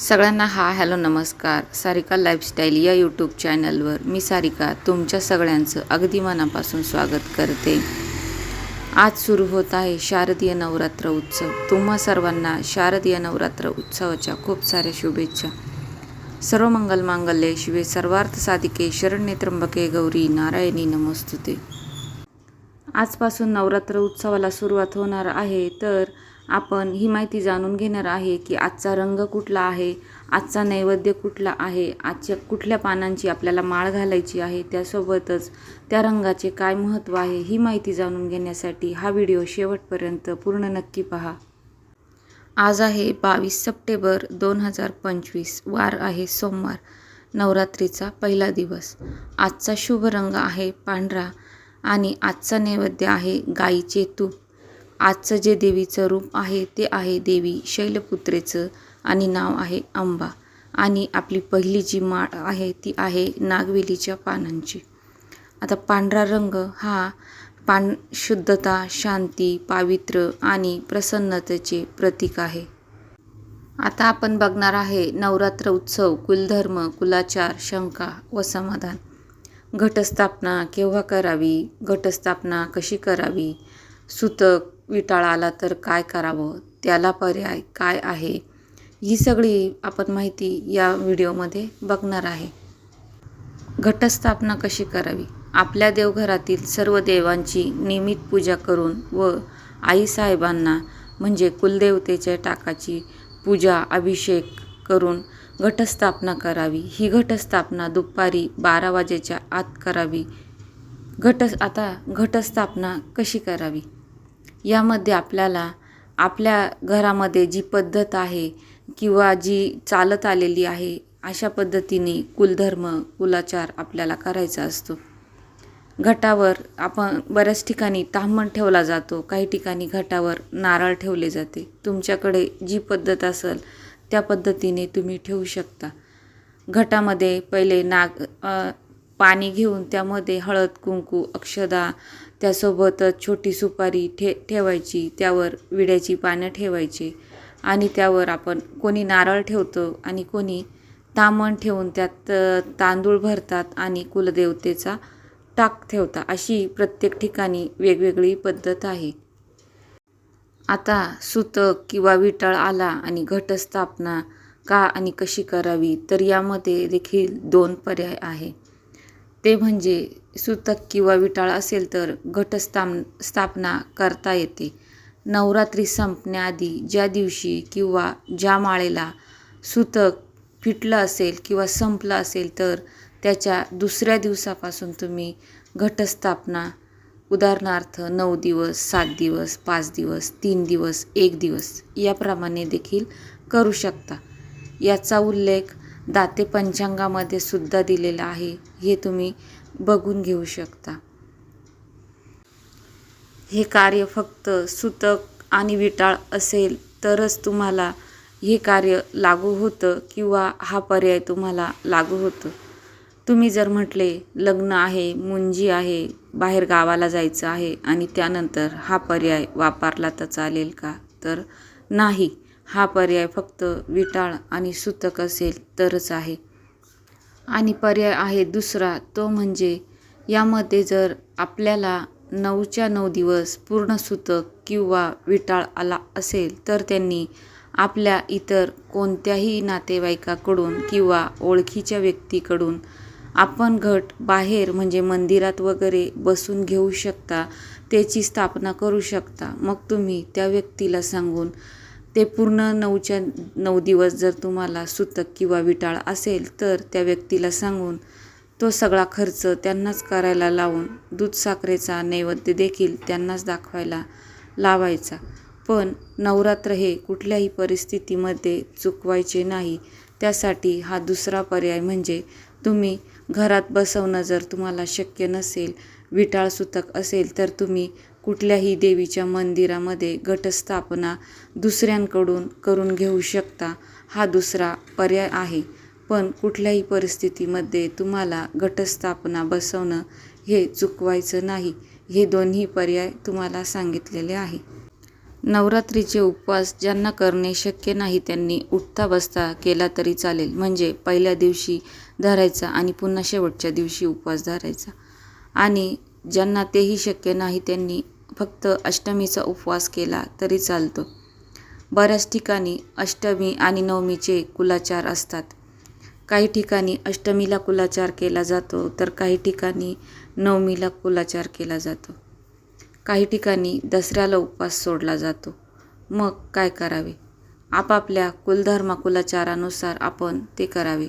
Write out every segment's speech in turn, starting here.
सगळ्यांना हा हॅलो नमस्कार. सारिका लाईफस्टाईल या यूट्यूब चॅनलवर मी सारिका तुमच्या सगळ्यांचं अगदी मनापासून स्वागत करते. आज सुरू होत आहे शारदीय नवरात्र उत्सव. तुम्हा सर्वांना शारदीय नवरात्र उत्सवाच्या खूप साऱ्या शुभेच्छा. सर्व मंगल मांगल्ये शिवे सर्वार्थ साधिके शरण्ये त्र्यंबके गौरी नारायणी नमस्तुते. आजपासून नवरात्र उत्सवाला सुरुवात होणार आहे तर आपण ही माहिती जाणून घेणार आहे की आजचा रंग कुठला आहे आजचा नैवेद्य कुठला आहे आजच्या कुठल्या पानांची आपल्याला माळ घालायची आहे त्यासोबतच त्या रंगाचे काय महत्त्व आहे ही माहिती जाणून घेण्यासाठी हा व्हिडिओ शेवटपर्यंत पूर्ण नक्की पहा. आज आहे बावीस सप्टेंबर दोन हजार पंचवीस वार आहे सोमवार नवरात्रीचा पहिला दिवस. आजचा शुभ रंग आहे पांढरा आणि आजचा नैवेद्य आहे गाईचे तूप. आजचं जे देवीचं रूप आहे ते आहे देवी शैलपुत्रेचं आणि नाव आहे अंबा आणि आपली पहिली जी माळ आहे ती आहे नागवेलीच्या पानांची. आता पांढरा रंग हा पान शुद्धता शांती पावित्र्य आणि प्रसन्नतेचे प्रतीक आहे. आता आपण बघणार आहे नवरात्र उत्सव कुलधर्म कुलाचार शंका व समाधान. घटस्थापना केव्हा करावी? घटस्थापना कशी करावी? सुतक विटाळ आला तर काय करावं? त्याला पर्याय काय आहे? ही सगळी आपण माहिती या व्हिडिओमध्ये बघणार आहे. घटस्थापना कशी करावी? आपल्या देवघरातील सर्व देवांची नियमित पूजा करून व आईसाहेबांना म्हणजे कुलदेवतेच्या टाकाची पूजा अभिषेक करून घटस्थापना करावी. ही घटस्थापना दुपारी बारा वाजेच्या आत करावी. घट आता घटस्थापना कशी करावी? यामध्ये आपल्याला आपल्या घरामध्ये जी पद्धत आहे किंवा जी चालत आलेली आहे अशा पद्धतीने कुलधर्म कुलाचार आपल्याला करायचा असतो. घटावर आपण बऱ्याच ठिकाणी ताम्हण ठेवला जातो काही ठिकाणी घटावर नारळ ठेवले जाते. तुमच्याकडे जी पद्धत असेल त्या पद्धतीने तुम्ही ठेवू शकता. घटामध्ये पहिले नाग पाणी घेऊन त्यामध्ये हळद कुंकू अक्षदा त्यासोबतच छोटी सुपारी ठे ठेवायची त्यावर विड्याची पानं ठेवायची आणि त्यावर आपण कोणी नारळ ठेवतं आणि कोणी तामण ठेवून त्यात तांदूळ भरतात आणि कुलदेवतेचा टाक ठेवता अशी प्रत्येक ठिकाणी वेगवेगळी पद्धत आहे. आता सुतक किंवा विटाळ आला आणि घटस्थापना का आणि कशी करावी तर यामध्ये देखील दोन पर्याय आहे. ते म्हणजे सुतक किंवा विटाळ असेल तर घटस्थाम स्थापना करता येते. नवरात्री संपण्याआधी ज्या दिवशी किंवा ज्या माळेला सुतक फिटलं असेल किंवा संपलं असेल तर त्याच्या दुसऱ्या दिवसापासून तुम्ही घटस्थापना उदाहरणार्थ नऊ दिवस सात दिवस पाच दिवस तीन दिवस एक दिवस याप्रमाणे देखील करू शकता. याचा उल्लेख दाते पंचांगामध्ये सुद्धा दिलेलं आहे. हे तुम्ही बघून घेऊ शकता. हे कार्य फक्त सुतक आणि विटाळ असेल तरच तुम्हाला हे कार्य लागू होतं किंवा हा पर्याय तुम्हाला लागू होतं. तुम्ही जर म्हटले लग्न आहे मुंजी आहे बाहेर गावाला जायचं आहे आणि त्यानंतर हा पर्याय वापरला तर चालेल का? तर नाही. हा पर्याय फक्त विटाळ आणि सुतक असेल तरच आहे. आणि पर्याय आहे दुसरा तो म्हणजे यामध्ये जर आपल्याला नऊच्या नऊ दिवस पूर्ण सुतक किंवा विटाळ आला असेल तर त्यांनी आपल्या इतर कोणत्याही नातेवाईकाकडून किंवा ओळखीच्या व्यक्तीकडून आपण घट बाहेर म्हणजे मंदिरात वगैरे बसून घेऊ शकता त्याची स्थापना करू शकता. मग तुम्ही त्या व्यक्तीला सांगून ते पूर्ण नऊच्या नऊ दिवस जर तुम्हाला सुतक किंवा विटाळ असेल तर त्या व्यक्तीला सांगून तो सगळा खर्च त्यांनाच करायला लावून दूध साखरेचा नैवेद्य देखील त्यांनाच दाखवायला लावायचा. पण नवरात्र हे कुठल्याही परिस्थितीमध्ये चुकवायचे नाही. त्यासाठी हा दुसरा पर्याय म्हणजे तुम्ही घरात बसवणं जर तुम्हाला शक्य नसेल विटाळ सुतक असेल तर तुम्ही कुठल्याही देवीच्या मंदिरामध्ये घटस्थापना दुसऱ्यांकडून करून घेऊ शकता हा दुसरा पर्याय आहे. पण कुठल्याही परिस्थितीमध्ये तुम्हाला घटस्थापना बसवणं हे चुकवायचं नाही हे दोन्ही पर्याय तुम्हाला सांगितलेले आहे. नवरात्रीचे उपवास ज्यांना करणे शक्य नाही त्यांनी उठता बसता केला तरी चालेल. म्हणजे पहिल्या दिवशी धरायचा आणि पुन्हा शेवटच्या दिवशी उपवास धरायचा. आणि ज्यांना तेही शक्य नाही त्यांनी फक्त अष्टमीचा उपवास केला तरी चालतो. बऱ्याच ठिकाणी अष्टमी आणि नवमीचे कुलाचार असतात. काही ठिकाणी अष्टमीला कुलाचार केला जातो तर काही ठिकाणी नवमीला कुलाचार केला जातो. काही ठिकाणी दसऱ्याला उपवास सोडला जातो. मग काय करावे? आपापल्या कुलधर्म कुलाचारानुसार आपण ते करावे.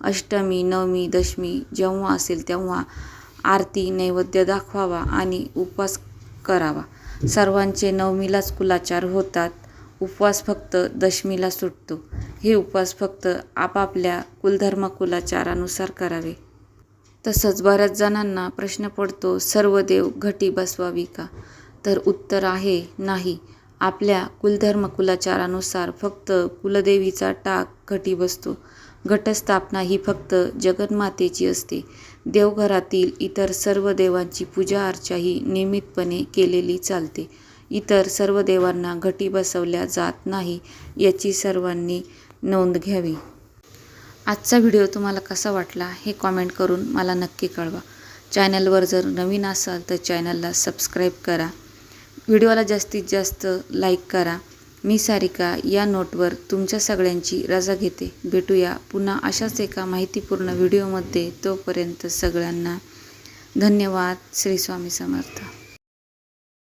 अष्टमी नवमी दशमी जेव्हा असेल तेव्हा आरती नैवेद्य दाखवावा आणि उपवास करावा. सर्वांचे नवमीलाच कुलाचार होतात. उपवास फक्त दशमीला सुटतो. हे उपवास फक्त आपापल्या कुलधर्म कुलाचारानुसार करावे. तसंच बऱ्याच जणांना प्रश्न पडतो सर्व देव घटी बसवावी का? तर उत्तर आहे नाही. आपल्या कुलधर्म कुलाचारानुसार फक्त कुलदेवीचा टाक घटी बसतो. घटस्थापना ही फक्त जगन्मातेची असते. देवघरातील इतर सर्व देवांची पूजा अर्चा ही नियमितपणे केलेली चालते. इतर सर्व देवांना घटी बसवल्या जात नाही याची सर्वांनी नोंद घ्यावी. आजचा व्हिडिओ तुम्हाला कसा वाटला हे कॉमेंट करून मला नक्की कळवा. चॅनलवर जर नवीन असाल तर चॅनलला सबस्क्राईब करा. व्हिडिओला जास्तीत जास्त लाईक करा. मी सारिका या नोटवर तुमच्या सगळ्यांची रजा घेते. भेटूया पुन्हा अशाच एका माहितीपूर्ण व्हिडिओमध्ये. तोपर्यंत सगळ्यांना धन्यवाद. श्री स्वामी समर्थ.